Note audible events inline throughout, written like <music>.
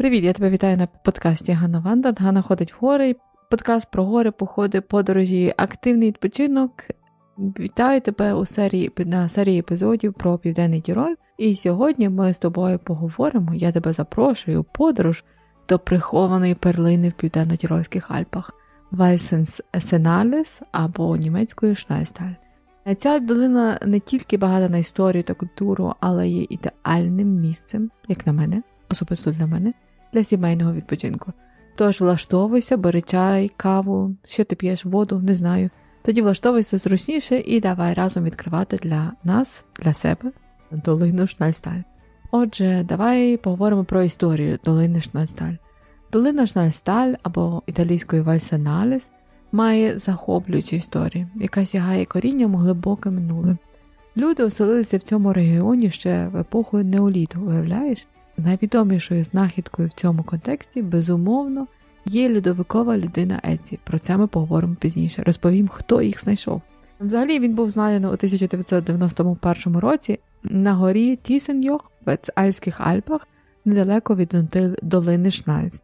Привіт, я тебе вітаю на подкасті Ганна Ванда. Ганна ходить в гори. Подкаст про гори, походи, подорожі, активний відпочинок. Вітаю тебе у серії на серії епізодів про Південний Тіроль. І сьогодні ми з тобою поговоримо. Я тебе запрошую подорож до прихованої перлини в південно-тірольських Альпах Вайсенс або німецькою Шнайсталь. Ця долина не тільки багата на історію та культуру, але є ідеальним місцем, як на мене, особисто для мене, для сімейного відпочинку. Тож влаштовуйся, бери чай, каву, що ти п'єш, воду, не знаю. Тоді влаштовуйся зручніше і давай разом відкривати для нас, для себе, долину Шнальсталь. Отже, давай поговоримо про історію долини Шнальсталь. Долина Шнальсталь або італійською Вальсеналіс має захоплюючу історію, яка сягає корінням у глибоке минуле. Люди оселилися в цьому регіоні ще в епоху неоліту, уявляєш? Найвідомішою знахідкою в цьому контексті, безумовно, є льодовикова людина Еці. Про це ми поговоримо пізніше. Розповім, хто їх знайшов. Взагалі він був знайдений у 1991 році на горі Тісеньох в Альських Альпах недалеко від долини Шнальц.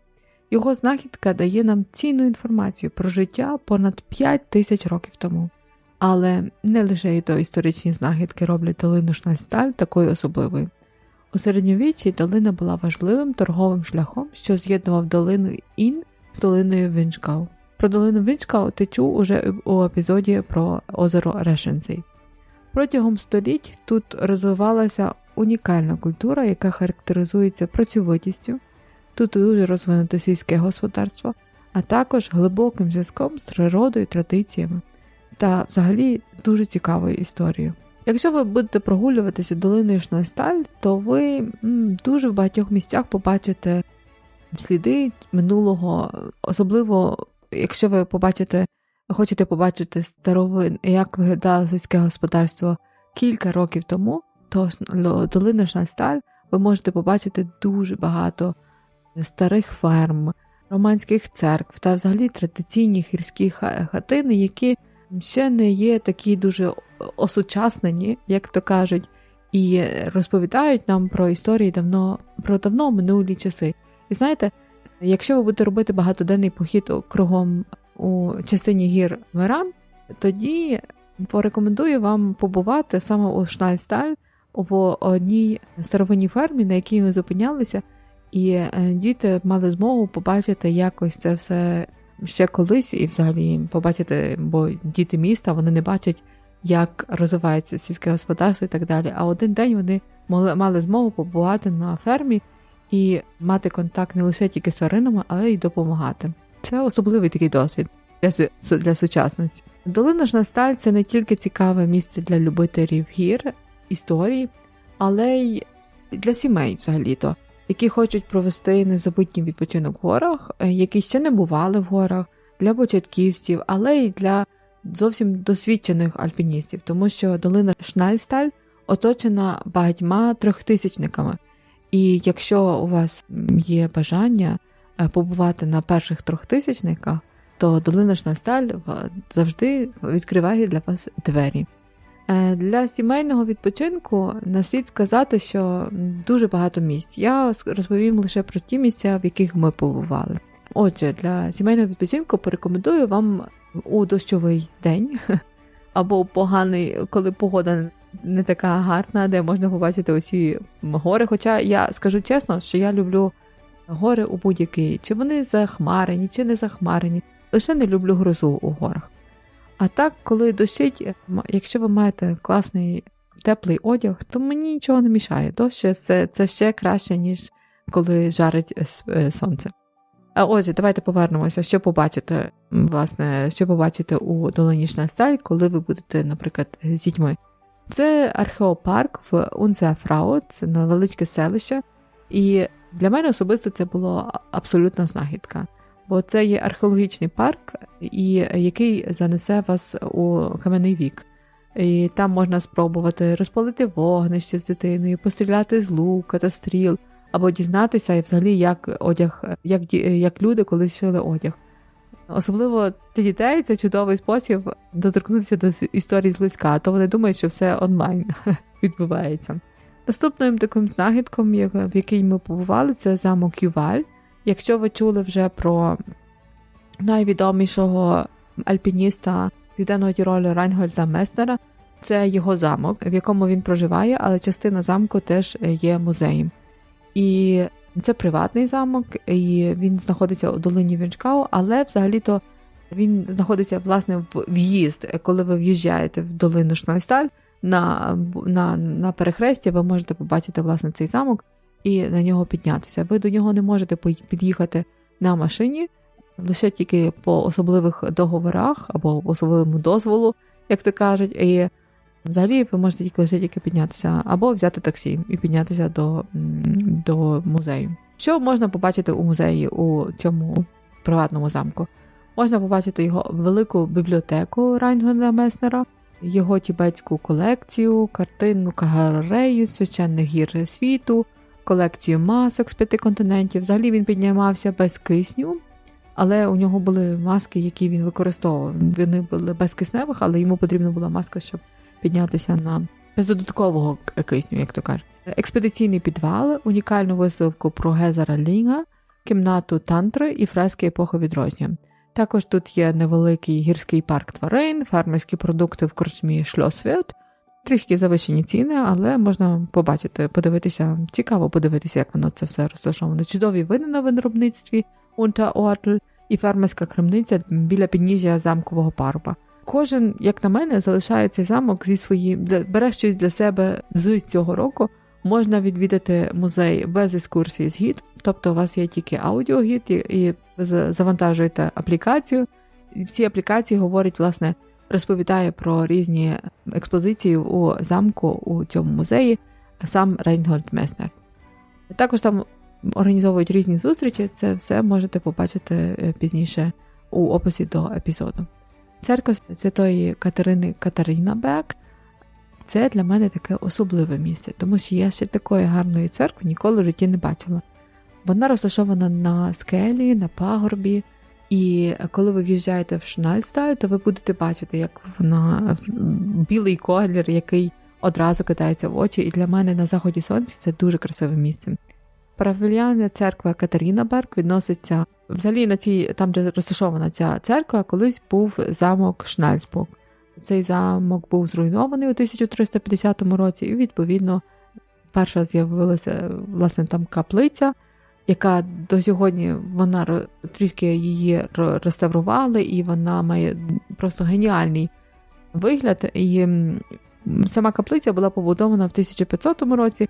Його знахідка дає нам цінну інформацію про життя понад 5 тисяч років тому. Але не лише і до історичні знахідки роблять долину Шнальсталь такою особливою. У середньовіччі долина була важливим торговим шляхом, що з'єднував долину Ін з долиною Вінчкау. Про долину Вінчкау ти чув уже у епізоді про озеро Решенсей. Протягом століть тут розвивалася унікальна культура, яка характеризується працьовитістю, тут дуже розвинуте сільське господарство, а також глибоким зв'язком з природою, традиціями та взагалі дуже цікавою історією. Якщо ви будете прогулюватися долиною Шнайсталь, то ви дуже в багатьох місцях побачите сліди минулого, особливо, якщо ви побачите, хочете побачити старовин, як виглядало сільське господарство кілька років тому, то долина Шнайсталь ви можете побачити дуже багато старих ферм, романських церкв та взагалі традиційні гірські хатини, які ще не є такі дуже осучаснені, як то кажуть, і розповідають нам про історії давно про давно минулі часи. І знаєте, якщо ви будете робити багатоденний похід кругом у частині гір Меран, тоді порекомендую вам побувати саме у Шнайсталь в одній старовинній фермі, на якій ми зупинялися, і е, діти мали змогу побачити якось це все ще колись, і взагалі побачити, бо діти міста вони не бачать, як розвивається сільське господарство і так далі. А один день вони мали змогу побувати на фермі і мати контакт не лише тільки з тваринами, але й допомагати. Це особливий такий досвід для для сучасності. Долина Жнасталь це не тільки цікаве місце для любителів гір, історії, але й для сімей взагалі-то які хочуть провести незабутній відпочинок в горах, е, які ще не бували в горах, для початківців, але й для зовсім досвідчених альпіністів, тому що долина Шнальсталь оточена багатьма трьохтисячниками. І якщо у вас є бажання е, побувати на перших трьохтисячниках, то долина Шнальсталь завжди відкриває для вас двері. Е, для сімейного відпочинку наслід сказати, що дуже багато місць. Я розповім лише про ті місця, в яких ми побували. Отже, для сімейного відпочинку порекомендую вам у дощовий день <laughs> або поганий, коли погода не така гарна, де можна побачити усі гори. Хоча я скажу чесно, що я люблю гори у будь-який, чи вони захмарені, чи не захмарені. Лише не люблю грозу у горах. А так, коли дощить, якщо ви маєте класний теплий одяг, то мені нічого не мішає. Дощ це, це ще краще, ніж коли жарить е, сонце. А отже, давайте повернемося, що побачите, власне, що побачите у долині Шнасталь, коли ви будете, наприклад, з дітьми. Це археопарк в Унзефрау, це невеличке селище, і для мене особисто це було абсолютна знахідка бо це є археологічний парк, і який занесе вас у кам'яний вік. І Там можна спробувати розпалити вогнище з дитиною, постріляти з лука та стріл, або дізнатися взагалі, як одяг, як, як люди колись шили одяг. Особливо для дітей це чудовий спосіб доторкнутися до історії зблизька, то вони думають, що все онлайн <laughs> відбувається. Наступним таким знахідком, в який ми побували, це замок Юваль. Якщо ви чули вже про найвідомішого альпініста Південного Тіролю Райнгольда Меснера, це його замок, в якому він проживає, але частина замку теж є музеєм. І це приватний замок, і він знаходиться у долині Вінчкау, але взагалі-то він знаходиться власне в в'їзд, коли ви в'їжджаєте в долину Шнайсталь, на на, на перехресті ви можете побачити власне цей замок і на нього піднятися. Ви до нього не можете під'їхати на машині, лише тільки по особливих договорах або особливому дозволу, як то кажуть. І взагалі ви можете тільки лише тільки піднятися, або взяти таксі і піднятися до, до музею. Що можна побачити у музеї у цьому приватному замку? Можна побачити його велику бібліотеку Райнгонда Меснера, його тібетську колекцію, картинну галерею священних гір світу, колекцію масок з п'яти континентів. Взагалі він піднімався без кисню, але у нього були маски, які він використовував. Вони були без кисневих, але йому потрібна була маска, щоб піднятися на без додаткового кисню, як то кажуть. Експедиційний підвал, унікальну виставку про Гезера Лінга, кімнату тантри і фрески епохи відродження. Також тут є невеликий гірський парк тварин, фермерські продукти в корчмі Шльосвіт. Трішки завищені ціни, але можна побачити, подивитися, цікаво подивитися, як воно це все розташовано. Чудові види на виробництві Унтаортль і фермерська крамниця біля підніжжя замкового парба. Кожен, як на мене, залишає цей замок зі своїм, бере щось для себе з цього року. Можна відвідати музей без екскурсії з гід, тобто у вас є тільки аудіогід, і ви завантажуєте аплікацію. І в цій аплікації говорить, власне, розповідає про різні експозиції у замку у цьому музеї, сам Рейнгольд Меснер. Також там організовують різні зустрічі, це все можете побачити е, пізніше у описі до епізоду. Церква Святої Катерини Катарина Бек це для мене таке особливе місце, тому що я ще такої гарної церкви ніколи в житті не бачила. Вона розташована на скелі, на пагорбі, і коли ви в'їжджаєте в Шнальстаю, то ви будете бачити, як вона білий колір, який одразу кидається в очі. І для мене на заході сонця це дуже красиве місце. Парафіліальна церква Катерінаберг відноситься взагалі на цій, там, де розташована ця церква, колись був замок Шнальсбург. Цей замок був зруйнований у 1350 році, і, відповідно, перша з'явилася власне там каплиця, яка до сьогодні вона трішки її реставрували, і вона має просто геніальний вигляд. І сама каплиця була побудована в 1500 році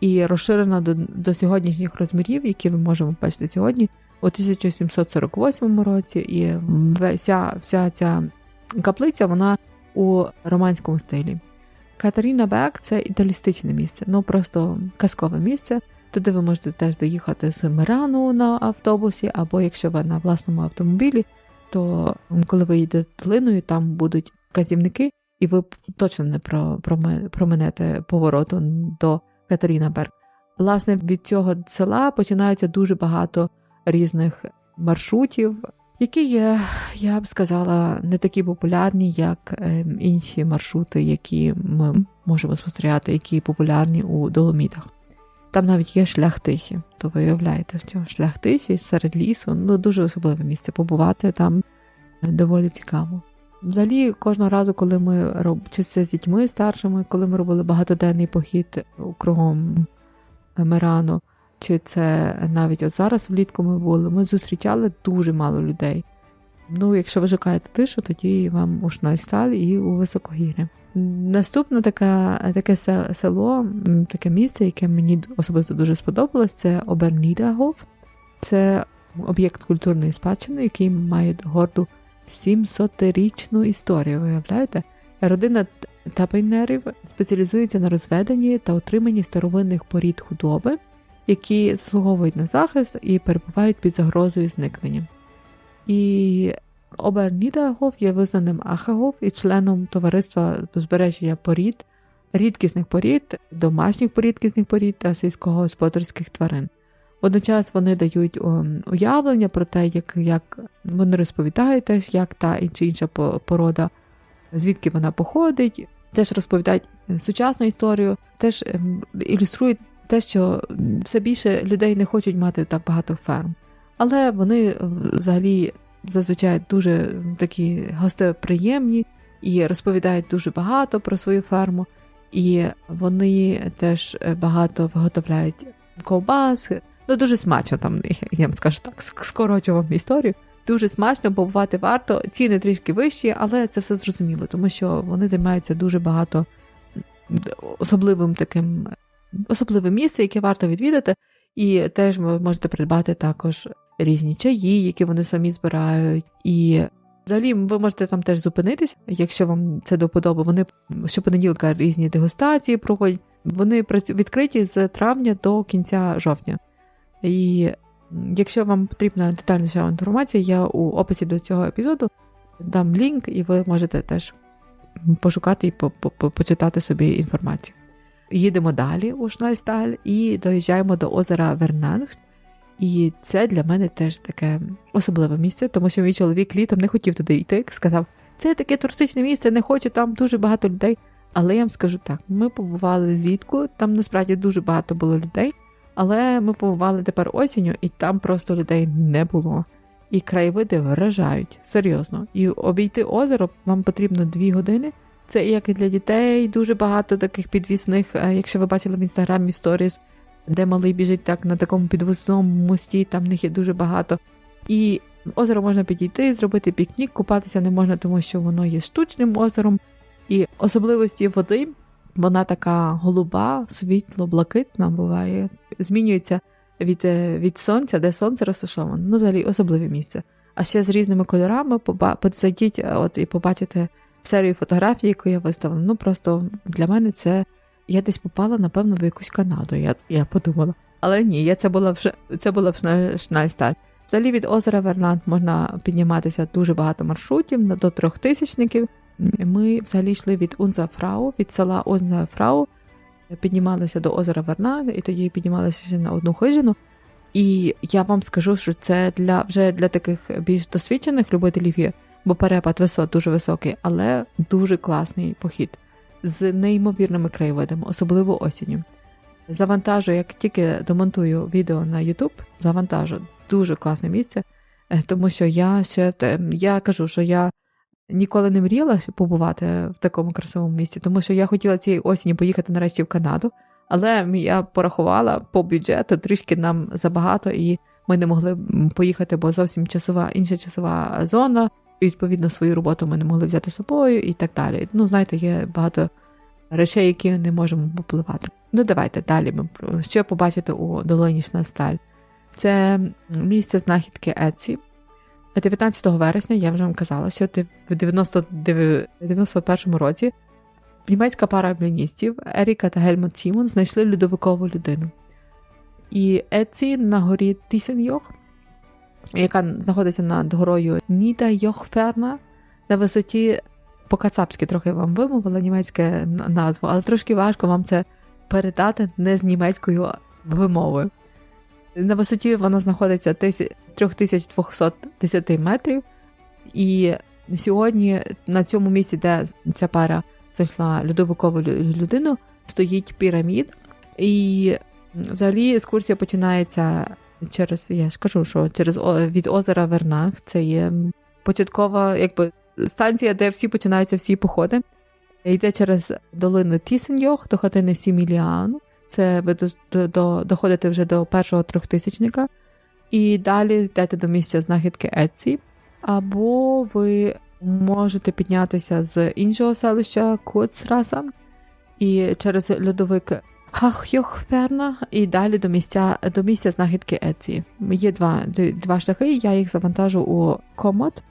і розширена до, до сьогоднішніх розмірів, які ми можемо бачити сьогодні, у 1748 році. І вся, вся ця каплиця вона у романському стилі. Катаріна Бек це ідеалістичне місце, ну просто казкове місце. Туди ви можете теж доїхати з Мирану на автобусі, або якщо ви на власному автомобілі, то коли ви їдете долиною, там будуть вказівники, і ви точно не променете повороту до Катеріна Берг. Власне, від цього села починаються дуже багато різних маршрутів, які є, я б сказала, не такі популярні, як ем, інші маршрути, які ми можемо спостерігати, які популярні у Доломітах. Там навіть є шлях тиші, то ви уявляєте, що шлях тиші серед лісу ну дуже особливе місце. Побувати там доволі цікаво. Взагалі, кожного разу, коли ми роб... чи це з дітьми старшими, коли ми робили багатоденний похід кругом Мерану, чи це навіть от зараз влітку ми були, ми зустрічали дуже мало людей. Ну, якщо ви шукаєте тишу, тоді вам у Шнайсталь і у Високогір'я. Наступне таке таке село, таке місце, яке мені особисто дуже сподобалось, це Обернідагов. Це об'єкт культурної спадщини, який має горду 700-річну історію. Виявляєте? Родина тапейнерів спеціалізується на розведенні та утриманні старовинних порід худоби, які заслуговують на захист і перебувають під загрозою зникнення. І Обернідагов є визнаним Ахагов і членом товариства збереження порід, рідкісних порід, домашніх порідкісних порід та сільськогосподарських тварин. Водночас вони дають уявлення про те, як як вони розповідають теж, як та чи інша порода, звідки вона походить, теж розповідають сучасну історію, теж ем, ілюструють те, що все більше людей не хочуть мати так багато ферм. Але вони взагалі зазвичай дуже такі гостеприємні і розповідають дуже багато про свою ферму, і вони теж багато виготовляють ковбас. Ну, дуже смачно там, я вам скажу так, скорочу вам історію. Дуже смачно, побувати варто. Ціни трішки вищі, але це все зрозуміло, тому що вони займаються дуже багато особливим таким особливе місце, яке варто відвідати, і теж ви можете придбати також різні чаї, які вони самі збирають. І взагалі ви можете там теж зупинитись, якщо вам це до подоби. Вони щопонеділка різні дегустації проводять. Вони відкриті з травня до кінця жовтня. І якщо вам потрібна детальніша інформація, я у описі до цього епізоду дам лінк, і ви можете теж пошукати і почитати собі інформацію. Їдемо далі у Шнальсталь і доїжджаємо до озера Вернангт. І це для мене теж таке особливе місце, тому що мій чоловік літом не хотів туди йти. Сказав, це таке туристичне місце, не хочу, там дуже багато людей. Але я вам скажу так: ми побували влітку, там насправді дуже багато було людей, але ми побували тепер осінню, і там просто людей не було. І краєвиди вражають серйозно. І обійти озеро вам потрібно дві години. Це як і для дітей, дуже багато таких підвісних, е, якщо ви бачили в інстаграмі сторіс, де малий біжить так на такому підвісному мості, там в них є дуже багато. І озеро можна підійти, зробити пікнік, купатися не можна, тому що воно є штучним озером. І особливості води, вона така голуба, світло, блакитна буває, змінюється від е, від сонця, де сонце розташоване. Ну, взагалі особливе місце. А ще з різними кольорами зайдіть е, от, і побачите серію фотографій, яку я виставила. Ну просто для мене це я десь попала, напевно, в якусь Канаду. Я я подумала. Але ні, я це була вже це була в Шнальсталь. Взагалі від озера Верланд можна підніматися дуже багато маршрутів до трьох тисячників. Ми взагалі йшли від Унзафрау, від села Унзафрау, піднімалися до озера Вернан, і тоді піднімалися ще на одну хижину. І я вам скажу, що це для вже для таких більш досвідчених любителів є бо перепад висот дуже високий, але дуже класний похід з неймовірними краєвидами, особливо осінню. Завантажу, як тільки домонтую відео на YouTube, завантажу дуже класне місце, е, тому що я ще я кажу, що я ніколи не мріяла побувати в такому красивому місці, тому що я хотіла цієї осені поїхати нарешті в Канаду, але я порахувала по бюджету трішки нам забагато, і ми не могли поїхати, бо зовсім часова інша часова зона. Відповідно, свою роботу ми не могли взяти з собою і так далі. Ну, знаєте, є багато речей, які не можемо попливати. Ну, давайте далі. Що побачите у долині Шнасталь. Це місце знахідки Еці. 19 вересня я вже вам казала, що в 91 році німецька пара бліністів Еріка та Гельмут Сімон знайшли льодовикову людину. І Еці на горі Тісеньох яка знаходиться над горою Ніда Йохферна на висоті по-кацапськи трохи вам вимовила німецьке назву, але трошки важко вам це передати не з німецькою вимовою. На висоті вона знаходиться 3210 метрів, і сьогодні на цьому місці, де ця пара знайшла льодовикову людину, стоїть пірамід, і взагалі екскурсія починається через, я ж кажу, що через від озера Вернах це є початкова якби станція, де всі починаються всі походи. Йде через долину Тісеньох до хатини Сіміліану. Це ви до, до, доходите вже до першого трьохтисячника. І далі йдете до місця знахідки Еці. Або ви можете піднятися з іншого селища Куцраса і через льодовик Хахьохферна і далі до місця до місця знахідки Еці. Є два два шляхи, я їх завантажу у комод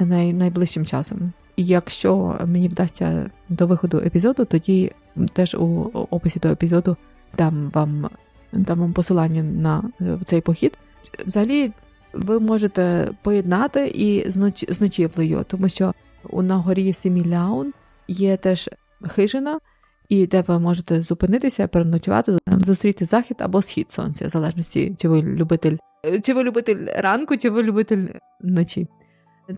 най, найближчим часом. І якщо мені вдасться до виходу епізоду, тоді теж у описі до епізоду дам вам дам вам посилання на е, цей похід. Взагалі, ви можете поєднати і з ночівлею, тому що на горі Семіляун є теж хижина і де ви можете зупинитися, переночувати, зустріти захід або схід сонця, в залежності, чи ви любитель, чи ви любитель ранку, чи ви любитель ночі.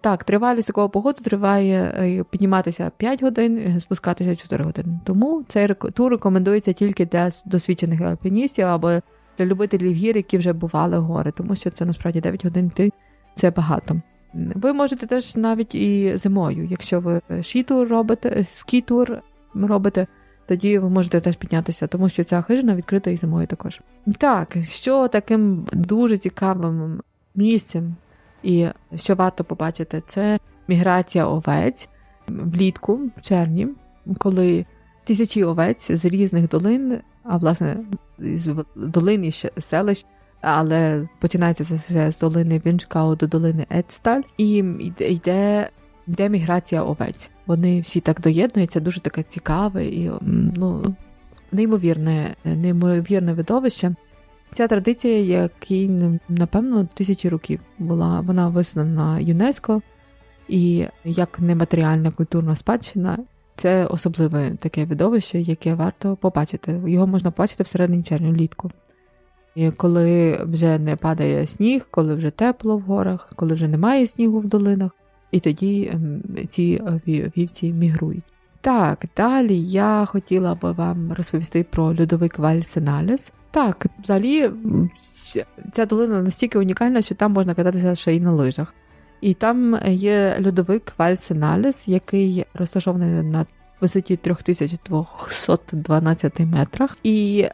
Так, тривалість такого походу триває е, підніматися 5 годин, е, спускатися 4 години. Тому цей тур рекомендується тільки для досвідчених альпіністів або для любителів гір, які вже бували в гори, тому що це насправді 9 годин йти це багато. Ви можете теж навіть і зимою, якщо ви шітур робите, е, скітур робите, тоді ви можете теж піднятися, тому що ця хижина відкрита і зимою також. Так, що таким дуже цікавим місцем і що варто побачити, це міграція овець влітку, в червні, коли тисячі овець з різних долин, а власне з долин і селищ, але починається це все з долини Вінчкау до долини Едсталь, і йде, йде, міграція овець. Вони всі так доєднуються, дуже таке цікаве і ну, неймовірне, неймовірне видовище. Ця традиція, якій напевно тисячі років була, вона визнана ЮНЕСКО і як нематеріальна культурна спадщина. Це особливе таке видовище, яке варто побачити. Його можна побачити всередині червня влітку. І коли вже не падає сніг, коли вже тепло в горах, коли вже немає снігу в долинах, і тоді ем, ці вівці мігрують. Так, далі я хотіла би вам розповісти про льодовик Вальсеналіс. Так, взагалі ця долина настільки унікальна, що там можна кататися ще й на лижах. І там є льодовик Вальсеналіс, який розташований на висоті 3212 метрах. І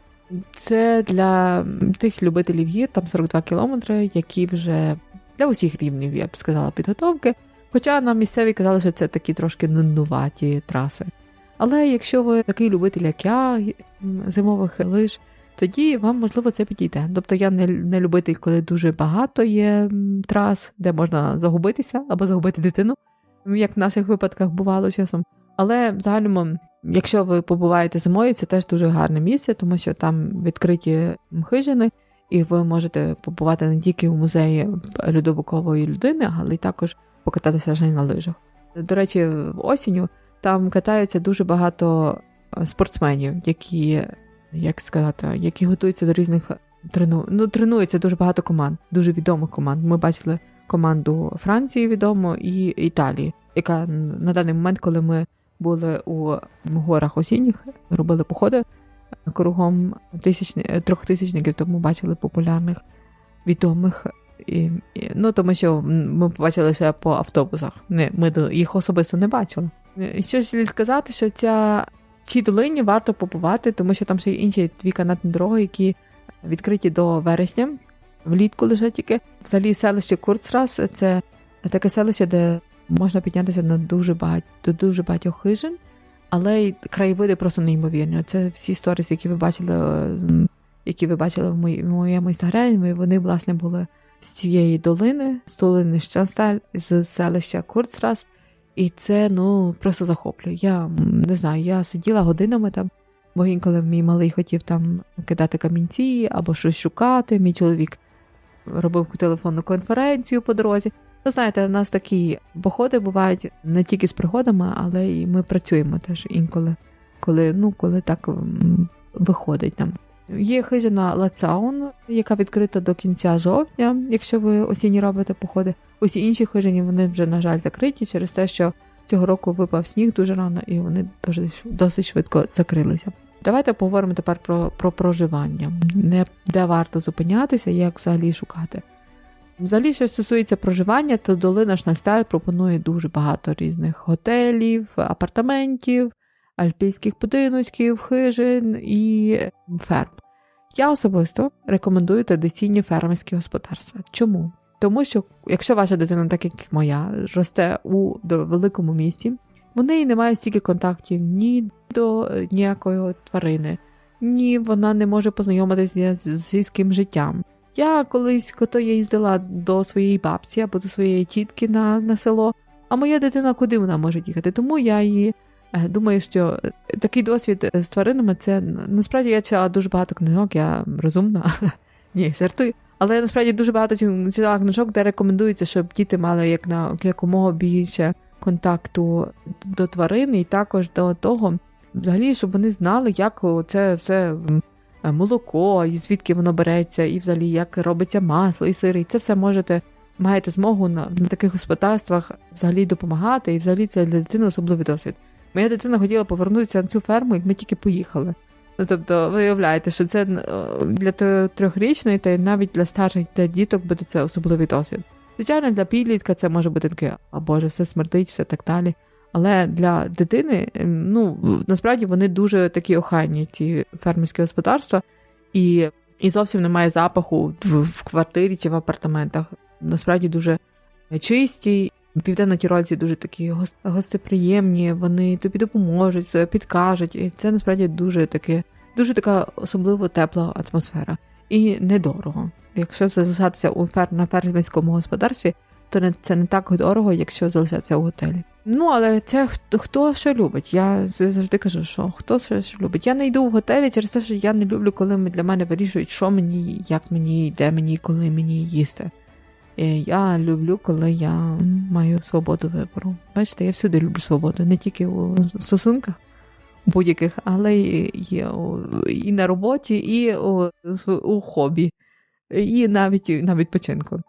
це для тих любителів гір, там 42 кілометри, які вже для усіх рівнів, я б сказала, підготовки. Хоча нам місцеві казали, що це такі трошки нуднуваті траси. Але якщо ви такий любитель, як я, зимових лиж, тоді вам можливо це підійде. Тобто я не, не любитель, коли дуже багато є трас, де можна загубитися або загубити дитину, як в наших випадках бувало часом. Але загальному, якщо ви побуваєте зимою, це теж дуже гарне місце, тому що там відкриті хижини, і ви можете побувати не тільки у музеї льодовикової людини, але й також покататися вже на лижах. До речі, осінню там катаються дуже багато е, спортсменів, які, як сказати, які готуються до різних трену... Ну, тренується дуже багато команд, дуже відомих команд. Ми бачили команду Франції відому і Італії, яка на даний момент, коли ми були у горах осінніх, робили походи кругом тисячні... трьохтисячників, тому бачили популярних відомих. І, і, ну, тому що ми побачили ще по автобусах. Не, ми їх особисто не бачили. І Що слід сказати, що ця цій долині варто побувати, тому що там ще є інші дві канатні дороги, які відкриті до вересня, влітку лише тільки. Взагалі селище Курцрас це таке селище, де можна піднятися на дуже багать, до дуже багатьох хижин, але краєвиди просто неймовірні. Це всі сторіс, які ви бачили, е, які ви бачили в моєму інстаграмі, вони, власне, були з цієї долини, з долини Щансталь, з селища Курцрас. І це ну просто захоплює. Я не знаю, я сиділа годинами там, бо інколи мій малий хотів там кидати камінці або щось шукати. Мій чоловік робив телефонну конференцію по дорозі. Ви знаєте, у нас такі походи бувають не тільки з пригодами, але і ми працюємо теж інколи, коли, ну, коли так виходить нам. Є хижина Лацаун, яка відкрита до кінця жовтня, якщо ви осінні робите походи. Усі інші хижині вони вже, на жаль, закриті через те, що цього року випав сніг дуже рано і вони дуже, досить швидко закрилися. Давайте поговоримо тепер про, про проживання, не де варто зупинятися, як взагалі шукати. Взагалі, що стосується проживання, то долина Шнасталь пропонує дуже багато різних готелів, апартаментів, альпійських будиночків, хижин і ферм. Я особисто рекомендую традиційні фермерські господарства. Чому? Тому що, якщо ваша дитина, так як моя, росте у великому місті, в неї немає стільки контактів ні до ніякої тварини, ні вона не може познайомитися з сільським життям. Я колись, коли я їздила до своєї бабці або до своєї тітки на, на село, а моя дитина куди вона може їхати? Тому я її е, думаю, що е, такий досвід е, з тваринами це насправді я читала дуже багато книжок, я розумна. <laughs> Ні, жартую. Але я насправді дуже багато читала книжок, де рекомендується, щоб діти мали як на якомога більше контакту до тварин, і також до того, взагалі, щоб вони знали, як це все е, молоко, і звідки воно береться, і взагалі як робиться масло і сири. І це все можете маєте змогу на, на таких господарствах взагалі допомагати, і взагалі це для дитини особливий досвід. Моя дитина хотіла повернутися на цю ферму, як ми тільки поїхали. Ну, тобто, ви уявляєте, що це е, для трьохрічної, та й навіть для старших для діток буде це особливий досвід. Звичайно, для підлітка це може бути таке, а Боже, все смердить, все так далі. Але для дитини, ем, ну насправді вони дуже такі охайні, ці фермерські господарства, і і зовсім немає запаху в, квартирі чи в апартаментах. Насправді дуже чисті. Південно-тірольці дуже такі гостеприємні, вони тобі допоможуть, підкажуть. І це насправді дуже таке, дуже така особливо тепла атмосфера. І недорого. Якщо залишатися у фер... на фермерському господарстві, то це не так дорого, якщо залишатися у готелі. Ну, але це хто хто що любить. Я завжди кажу, що хто що, що любить. Я не йду в готелі через те, що я не люблю, коли для мене вирішують, що мені, як мені, де мені, коли мені їсти. І я люблю, коли я маю свободу вибору. Бачите, я всюди люблю свободу, не тільки у стосунках будь-яких, але і, і на роботі, і у, у хобі, і навіть на відпочинку.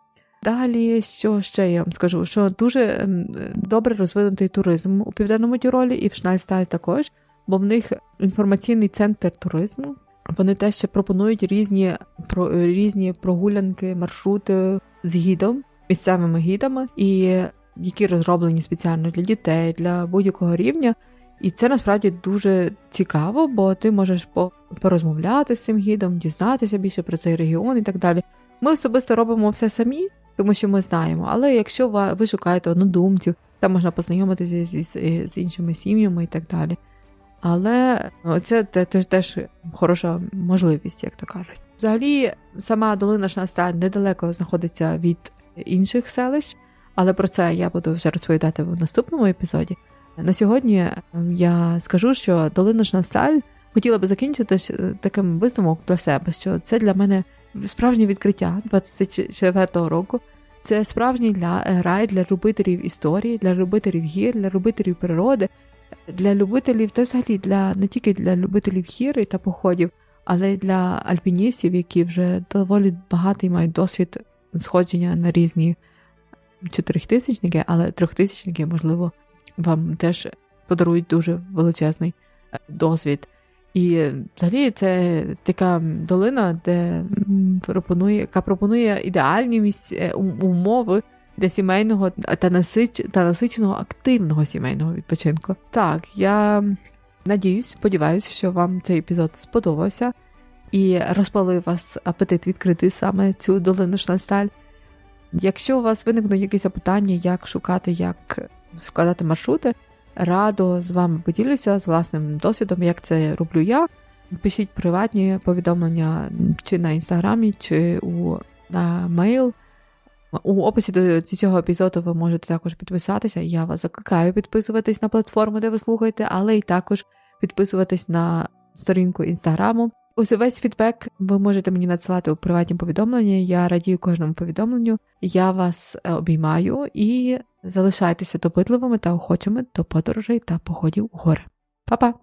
Далі, що ще я вам скажу, що дуже ем, добре розвинутий туризм у південному Тіролі і в Шнайсталі також, бо в них інформаційний центр туризму. Вони теж ще пропонують різні про різні прогулянки, маршрути з гідом, місцевими гідами, і які розроблені спеціально для дітей, для будь-якого рівня. І це насправді дуже цікаво, бо ти можеш порозмовляти з цим гідом, дізнатися більше про цей регіон і так далі. Ми особисто робимо все самі, тому що ми знаємо. Але якщо ви шукаєте однодумців, там можна познайомитися з, з, з іншими сім'ями і так далі. Але це теж хороша можливість, як то кажуть. Взагалі, сама долина Шнаста недалеко знаходиться від інших селищ, але про це я буду вже розповідати в наступному епізоді. На сьогодні я скажу, що долина Шнасталь хотіла би закінчити таким висновок для себе, що це для мене справжнє відкриття 24-го року. Це справжній для е, рай для любителів історії, для любителів гір, для любителів природи, для любителів та взагалі для не тільки для любителів гір та походів, але й для альпіністів, які вже доволі багатий мають досвід сходження на різні чотирьохтисячники, але трьохтисячники, можливо, вам теж подарують дуже величезний е, досвід. І взагалі це така долина, де пропонує, яка пропонує ідеальні місць, е, умови для сімейного та насич, та насиченого активного сімейного відпочинку. Так, я надіюсь, сподіваюся, що вам цей епізод сподобався і розпалив вас апетит відкрити саме цю долину Шнасталь. Якщо у вас виникнуть якісь запитання, як шукати, як складати маршрути радо з вами поділюся з власним досвідом, як це роблю я. Пишіть приватні повідомлення чи на інстаграмі, чи у, на мейл. У описі до цього епізоду ви можете також підписатися. Я вас закликаю підписуватись на платформу, де ви слухаєте, але й також підписуватись на сторінку інстаграму. Ось весь фідбек ви можете мені надсилати у приватні повідомлення. Я радію кожному повідомленню. Я вас е, обіймаю і залишайтеся допитливими та охочими до подорожей та походів у гори. Па-па!